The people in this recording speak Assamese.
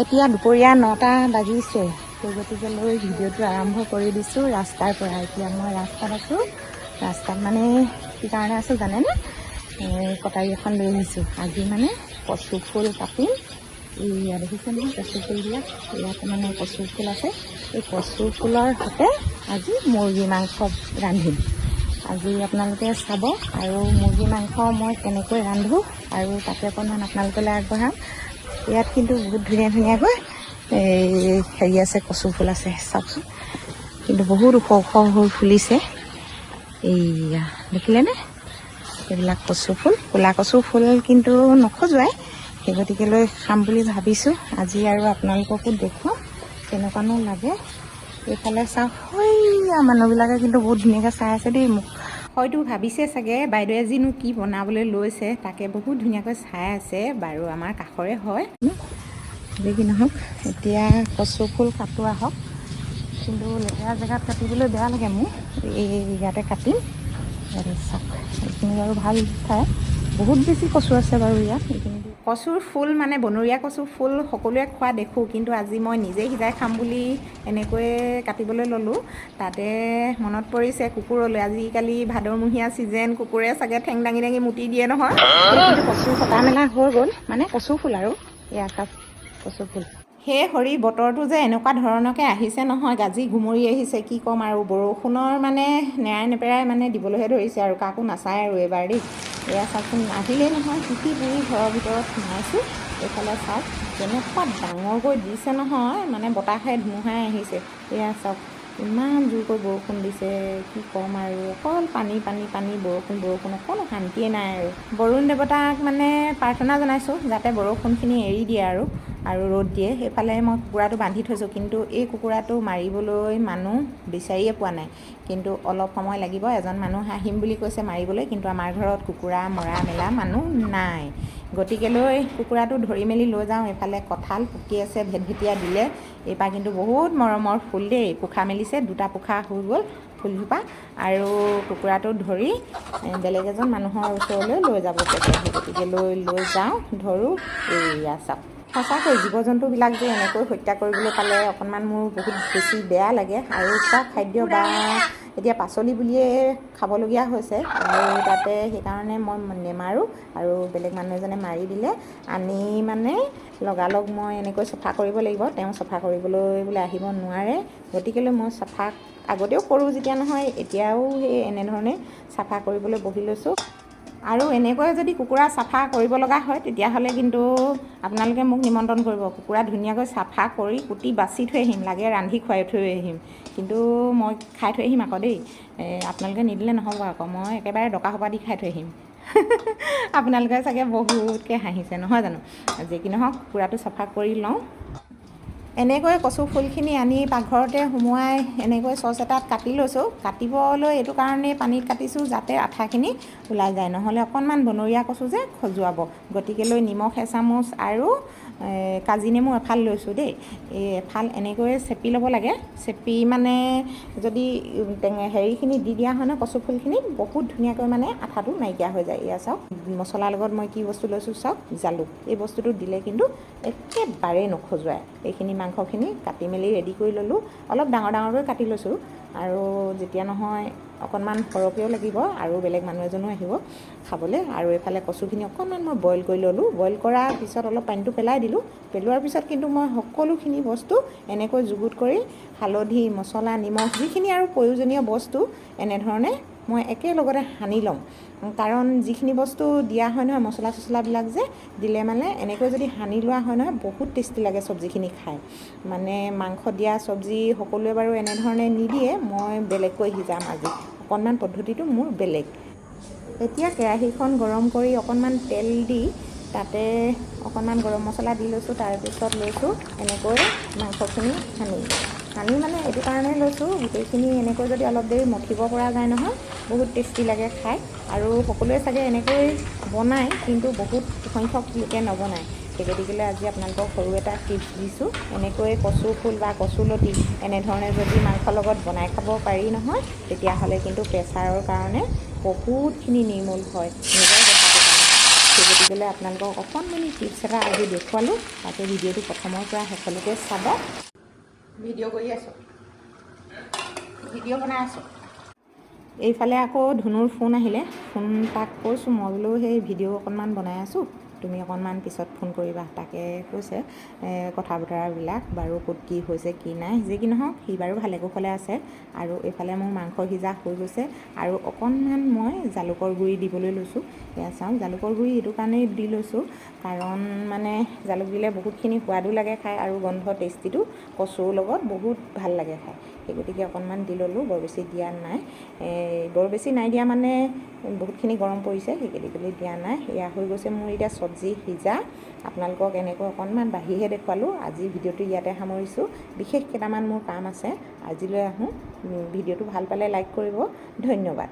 এতিয়া দুপৰীয়া নটা বাজিছে। সেই গতিকে লৈ ভিডিঅ'টো আৰম্ভ কৰি দিছোঁ। ৰাস্তাৰ পৰা এতিয়া মই ৰাস্তাত আছোঁ। ৰাস্তাত মানে কি কাৰণে আছোঁ জানেনে? কটাৰী এখন লৈ আহিছোঁ। আজি মানে কচু ফুল কাটিম এয়া দেখিছে নহয় কচু ফুলবিলাক ইয়াত মানে কচু ফুল আছে। এই কচু ফুলৰ সৈতে আজি মুৰ্গী মাংস ৰান্ধিম। আজি আপোনালোকে চাব আৰু মুৰ্গী মাংস মই কেনেকৈ ৰান্ধোঁ আৰু তাকে অকণমান আপোনালোকলৈ আগবঢ়াম। ইয়াত কিন্তু বহুত ধুনীয়া ধুনীয়াকৈ এই হেৰি আছে কচু ফুল আছে চাওকচোন। কিন্তু বহুত ওখ ওখ হৈ ফুলিছে। এইয়া দেখিলেনে এইবিলাক কচু ফুল ক'লা কচু ফুল কিন্তু নখজুৱাই। সেই গতিকে লৈ খাম বুলি ভাবিছোঁ। আজি আৰু আপোনালোককো দেখুৱাম কেনেকুৱানো লাগে। এইফালে চাওক হৈয়া মানুহবিলাকে কিন্তু বহুত ধুনীয়াকৈ চাই আছে দেই মোক হয়তো ভাবিছে চাগে বাইদেৱে যিনো কি বনাবলৈ লৈছে? তাকে বহুত ধুনীয়াকৈ চাই আছে বাৰু আমাৰ কাষৰে হয়। কি নহওক এতিয়া কচু ফুল কাটোৱা হওক কিন্তু লেতেৰা জেগাত কাটিবলৈ বেয়া লাগে মোৰ। এই ইয়াতে কাটিম। চাওক এইখিনি বাৰু ভাল ঠাই। বহুত বেছি কচু আছে বাৰু ইয়াত। এইখিনি কচুৰ ফুল মানে বনৰীয়া কচু ফুল সকলোৱে খোৱা দেখোঁ কিন্তু আজি মই নিজে সিজাই খাম বুলি এনেকৈয়ে কাটিবলৈ ল'লোঁ। তাতে মনত পৰিছে কুকুৰলৈ আজিকালি ভাদৰমহীয়া ছিজন কুকুৰে চাগে ঠেং দাঙি দাঙি মুতি দিয়ে নহয়। কচু কটা মেলা হৈ গ'ল মানে কচু ফুল আৰু এয়া চাওক কচু ফুল। সেই হৰি বতৰটো যে এনেকুৱা ধৰণকৈ আহিছে নহয় গাজি ঘুমৰি আহিছে কি ক'ম আৰু বৰষুণৰ মানে নেৰাই নেপেৰাই মানে দিবলৈহে ধৰিছে আৰু কাকো নাচায় আৰু এইবাৰ দেই। এয়া চাওকচোন আহিলেই নহয় তিতি পুৰি ঘৰৰ ভিতৰত সোমাইছোঁ এইফালে চাওক কেনেকুৱা ডাঙৰকৈ দিছে নহয় মানে বতাহে ধুমুহাই আহিছে। এয়া চাওক ইমান জোৰকৈ বৰষুণ দিছে কি ক'ম আৰু অকল পানী পানী পানী বৰষুণ বৰষুণ অকণো শান্তিয়ে নাই আৰু। বৰুণ দেৱতাক মানে প্ৰাৰ্থনা জনাইছোঁ যাতে বৰষুণখিনি এৰি দিয়ে আৰু। আৰু ৰ'দ দিয়ে। সেইফালে মই কুকুৰাটো বান্ধি থৈছোঁ। কিন্তু এই কুকুৰাটো মাৰিবলৈ মানুহ বিচাৰিয়ে পোৱা নাই। কিন্তু অলপ সময় লাগিব এজন মানুহ আহিম বুলি কৈছে মাৰিবলৈ। কিন্তু আমাৰ ঘৰত কুকুৰা মৰা মেলা মানুহ নাই। গতিকেলৈ কুকুৰাটো ধৰি মেলি লৈ যাওঁ। এইফালে কঁঠাল পকি আছে ভেটভেটীয়া দিলে। এইবাৰ কিন্তু বহুত মৰমৰ ফুল দেই। পোখা মেলিছে দুটা পোখা হৈ গ'ল ফুলজোপা। আৰু কুকুৰাটো ধৰি বেলেগ এজন মানুহৰ ওচৰলৈ লৈ যাব গতিকে লৈ লৈ যাওঁ। ধৰোঁ। এইয়া চাওক। সঁচাকৈ জীৱ জন্তুবিলাক যে এনেকৈ হত্যা কৰিবলৈ পালে অকণমান মোৰ বহুত বেছি বেয়া লাগে। আৰু খোৱা খাদ্য বা এতিয়া পাচলি বুলিয়ে খাবলগীয়া হৈছে। আৰু তাতে সেইকাৰণে মই নেমাৰোঁ আৰু বেলেগ মানুহ এজনে মাৰি দিলে। আনি মানে লগালগ মই এনেকৈ চফা কৰিব লাগিব। তেওঁ চফা কৰিবলৈ বোলে আহিব নোৱাৰে। গতিকেলৈ মই চাফা আগতেও কৰোঁ যেতিয়া নহয় এতিয়াও সেই এনেধৰণে চাফা কৰিবলৈ বহি লৈছোঁ। আৰু এনেকৈ যদি কুকুৰা চাফা কৰিব লগা হয় তেতিয়াহ'লে কিন্তু আপোনালোকে মোক নিমন্ত্ৰণ কৰিব। কুকুৰা ধুনীয়াকৈ চাফা কৰি কুটি বাছি থৈ আহিম লাগে ৰান্ধি খুৱাই থৈ আহিম। কিন্তু মই খাই থৈ আহিম আকৌ দেই। আপোনালোকে নিদিলে নহ'ব আকৌ মই একেবাৰে ডকা সোপা দি খাই থৈ আহিম। আপোনালোকে চাগে বহুতকৈ হাঁহিছে নহয় জানো? যি কি নহওক কুকুৰাটো চাফা কৰি লওঁ। এনেকৈ কচু ফুলখিনি আনি পাকঘৰতে সুমুৱাই এনেকৈ চচ এটাত কাটি লৈছোঁ। কাটিবলৈ এইটো কাৰণেই পানীত কাটিছোঁ যাতে আঠাখিনি ওলাই যায়। নহ'লে অকণমান বনৰীয়া কচু যে খজুৱাব। গতিকেলৈ নিমখ এচামুচ আৰু কাজি নেমু এফাল লৈছোঁ দেই। এই এফাল এনেকৈ চেপি ল'ব লাগে। চেপি মানে যদি হেৰিখিনি দি দিয়া হয় ন কচু ফুলখিনি বহুত ধুনীয়াকৈ মানে আঠাটো নাইকিয়া হৈ যায়। এয়া চাওক মছলাৰ লগত মই কি বস্তু লৈছোঁ চাওক জালুক। এই বস্তুটো দিলে কিন্তু একেবাৰে নখজুৱাই এইখিনি মাংসখিনি কাটি মেলি ৰেডি কৰি ল'লোঁ। অলপ ডাঙৰ ডাঙৰকৈ কাটি লৈছোঁ। আৰু যেতিয়া নহয় অকণমান সৰহকৈও লাগিব আৰু বেলেগ মানুহ এজনো আহিব খাবলৈ। আৰু এইফালে কচুখিনি অকণমান মই বইল কৰি ল'লোঁ। বইল কৰাৰ পিছত অলপ পানীটো পেলাই দিলোঁ। পেলোৱাৰ পিছত কিন্তু মই সকলোখিনি বস্তু এনেকৈ যুগুত কৰি হালধি মছলা নিমখ যিখিনি আৰু প্ৰয়োজনীয় বস্তু এনেধৰণে মই একেলগতে সানি ল'ম। কাৰণ যিখিনি বস্তু দিয়া হয় নহয় মছলা চছলাবিলাক যে দিলে মানে এনেকৈ যদি সানি লোৱা হয় নহয় বহুত টেষ্টি লাগে চব্জিখিনি খাই। মানে মাংস দিয়া চব্জি সকলোৱে বাৰু এনেধৰণে নিদিয়ে মই বেলেগকৈ সিজাম আজি। অকণমান পদ্ধতিটো মোৰ বেলেগ। এতিয়া কেৰাহীখন গৰম কৰি অকণমান তেল দি তাতে অকণমান গৰম মছলা দি লৈছোঁ তাৰপিছত লৈছোঁ এনেকৈ মাংসখিনি সানি। সানি মানে এইটো কাৰণে লৈছোঁ গোটেইখিনি এনেকৈ যদি অলপ দেৰি মঠিব পৰা যায় নহয় বহুত টেষ্টি লাগে খাই। আৰু সকলোৱে চাগে এনেকৈ বনায় কিন্তু বহুত সংখ্যক লোকে নবনায়। গতিকেলৈ আজি আপোনালোকক সৰু এটা টিপছ দিছোঁ। এনেকৈ কচু ফুল বা কচুলতি এনেধৰণে যদি মাংসৰ লগত বনাই খাব পাৰি নহয় তেতিয়াহ'লে কিন্তু প্ৰেছাৰৰ কাৰণে বহুতখিনি নিৰ্মূল হয়। নিজৰ সেই গতিকে আপোনালোকক অকণমানি টিপছ এটা আজি দেখুৱালোঁ। তাকে ভিডিঅ'টো প্ৰথমৰ পৰা শেষলৈকে চাব। ভিডিঅ' কৰি আছোঁ। ভিডিঅ' বনাই আছোঁ। এইফালে আকৌ ধুনুৰ ফোন আহিলে। ফোন তাক কৈছোঁ মই বোলো সেই ভিডিঅ' অকণমান বনাই আছোঁ। তুমি অকণমান পিছত ফোন কৰিবা তাকে কৈছে কথা বতৰাবিলাক বাৰু ক'ত কি হৈছে কি নাই যি কি নহওক সি বাৰু ভালে কুশলে আছে আৰু এইফালে মোৰ মাংস সিজা হৈ গৈছে আৰু অকণমান মই জালুকৰ গুড়ি দিবলৈ লৈছোঁ। এয়া চাওঁ জালুকৰ গুড়ি এইটো কাৰণেই দি লৈছোঁ কাৰণ মানে জালুক দিলে বহুতখিনি সোৱাদো লাগে খাই আৰু গন্ধ টেষ্টিটো কচুৰ লগত বহুত ভাল লাগে খাই। সেই গতিকে অকণমান দি ল'লোঁ বৰ বেছি দিয়া নাই। বৰ বেছি নাই দিয়া মানে বহুতখিনি গৰম পৰিছে সেই গতিকে দিয়া নাই। এয়া হৈ গৈছে মোৰ এতিয়া চব্জি সিজা আপোনালোকক এনেকৈ অকণমান বাঢ়িহে দেখুৱালোঁ। আজি ভিডিঅ'টো ইয়াতে সামৰিছোঁ। বিশেষ কেইটামান মোৰ কাম আছে। আজিলৈ আহোঁ। ভিডিঅ'টো ভাল পালে লাইক কৰিব। ধন্যবাদ।